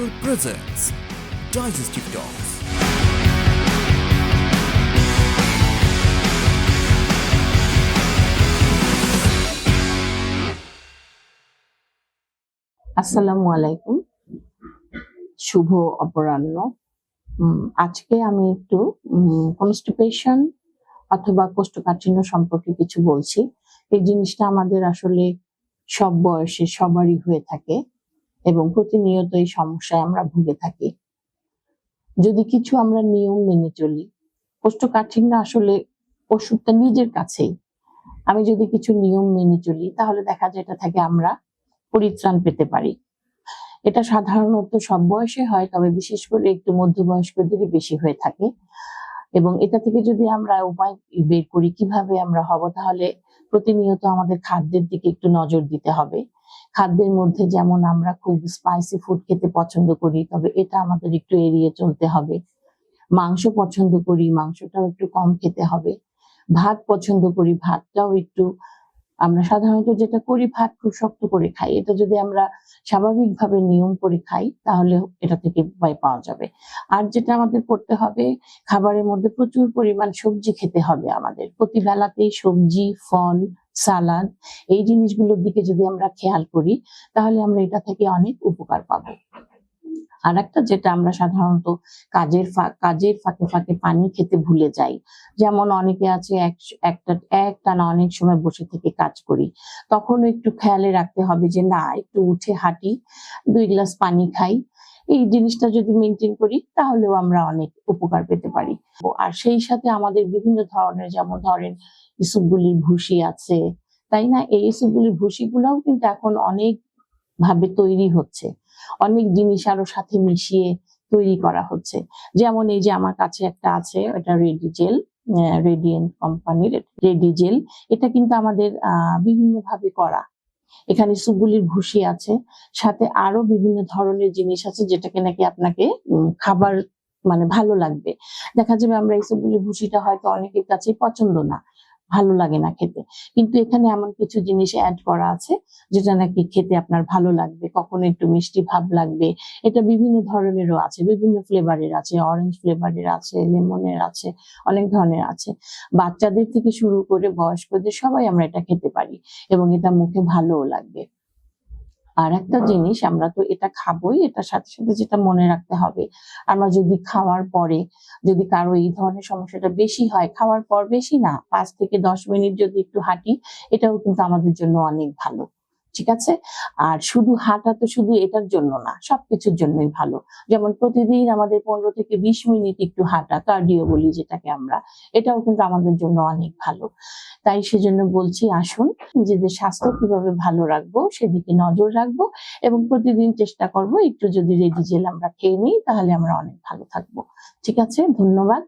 Regal presents Digestive Talks. আসসালামু আলাইকুম। শুভ অপরাহ্ন। আজকে আমি একটু কনস্টিপেশন অথবা কোষ্ঠকাঠিন্য সম্পর্কে কিছু বলছি। এই জিনিসটা আমাদের আসলে সব বয়সে সবারই হয়ে থাকে। এবং প্রতিনিয়ত এই সমস্যায় আমরা ভুগে থাকি। যদি কিছু আমরা নিয়ম মেনে চলি, কোষ্ঠকাঠিন্য আসলে ওষুধটা নিজের কাছেই। আমি যদি কিছু নিয়ম মেনে চলি, তাহলে দেখা যায় এটা থেকে আমরা পরিত্রাণ পেতে পারি। এটা সাধারণত সব বয়সে হয়, তবে বিশেষ করে একটু মধ্যবয়স্কদেরই বেশি হয়ে থাকে। এবং এটা থেকে যদি আমরা উপায় বের করি, কীভাবে আমরা হব, তাহলে প্রতিনিয়ত আমাদের খাদ্যের দিকে একটু নজর দিতে হবে। খাদ্যের মধ্যে যেমন আমরা খুব স্পাইসি ফুড খেতে পছন্দ করি, তবে এটা আমাদের একটু এড়িয়ে চলতে হবে। মাংস পছন্দ করি, মাংসটাও একটু কম খেতে হবে। ভাত পছন্দ করি, ভাতটাও একটু, আমরা সাধারণত যেটা করি ভাত খুব শক্ত করে খাই। এটা যদি আমরা স্বাভাবিকভাবে নিয়ম করে খাই, তাহলে এটা থেকে উপায় পাওয়া যাবে। আর যেটা আমাদের করতে হবে, খাবারের মধ্যে প্রচুর পরিমাণ সবজি খেতে হবে আমাদের। প্রতি বেলাতেই সবজি, ফল সালাদ, এই জিনিসগুলোর দিকে যদি আমরা খেয়াল করি, তাহলে আমরা এটা থেকে অনেক উপকার পাবো। আর একটা যেটা আমরা সাধারণত কাজের কাজের ফাঁকে ফাঁকে পানি খেতে ভুলে যাই, যেমন অনেকে আছে এক, একটা একটানা অনেক সময় বসে থেকে কাজ করি তখনও একটু খেয়ালে রাখতে হবে যে না, একটু উঠে হাঁটি, দুই গ্লাস পানি খাই এই জিনিসটা যদি মেনটেন করি, তাহলেও আমরা অনেক উপকার পেতে পারি। আর সেই সাথে আমাদের বিভিন্ন ধরনের, যেমন ধরেন ইসুপগুলির ভুসি আছে, তাই না? এই ইসুপগুলির ভুসিগুলোও কিন্তু এখন অনেক ভাবে তৈরি হচ্ছে। অনেক জিনিস আরও সাথে মিশিয়ে তৈরি করা হচ্ছে। যেমন এই যে আমার কাছে একটা আছে, এটা রেডি জেল রেডিয়েন্ট কোম্পানির রেডি জেল এটা কিন্তু আমাদের বিভিন্ন ভাবে করা। এখানে সুগুলির ভুসি আছে, সাথে আরও বিভিন্ন ধরনের জিনিস আছে যেটাকে নাকি আপনাকে খাবার মানে ভালো লাগবে। দেখা যাবে আমরা এই সুগুলির ভুসিটা হয়তো অনেকের কাছেই পছন্দ না। ভালো লাগে না খেতে। কিন্তু এখানে এমন কিছু জিনিস অ্যাড করা আছে, যেটা নাকি খেতে আপনার ভালো লাগবে, কখনো একটু মিষ্টি ভাব লাগবে। এটা বিভিন্ন ধরনেরও আছে, বিভিন্ন ফ্লেভারের আছে অরেঞ্জ ফ্লেভারের আছে, লেমনের আছে, অনেক ধরনের আছে। বাচ্চাদের থেকে শুরু করে বয়স্কদের সবাই আমরা এটা খেতে পারি এবং এটা মুখে ভালোও লাগবে। আর একটা জিনিস আমরা তো এটা খাবোই এটার সাথে সাথে যেটা মনে রাখতে হবে। আমরা যদি খাওয়ার পরে যদি কারও এই ধরনের সমস্যাটা বেশি হয় খাওয়ার পর বেশি না পাঁচ থেকে দশ মিনিট যদি একটু হাঁটি এটাও কিন্তু আমাদের জন্য অনেক ভালো। ঠিক আছে? আর শুধু হাঁটা তো শুধু এটার জন্য না, সবকিছুর জন্যই ভালো। যেমন প্রতিদিন আমাদের পনেরো থেকে বিশ মিনিট একটু হাঁটা কার্ডিও বলি যেটাকে আমরা, এটাও কিন্তু আমাদের জন্য অনেক ভালো। তাই সেজন্য বলছি আসুন, নিজেদের স্বাস্থ্য কীভাবে ভালো রাখব সেদিকে নজর রাখব এবং প্রতিদিন চেষ্টা করব একটু যদি রেডি জেল আমরা খেয়ে নিই, তাহলে আমরা অনেক ভালো থাকব। ঠিক আছে? ধন্যবাদ।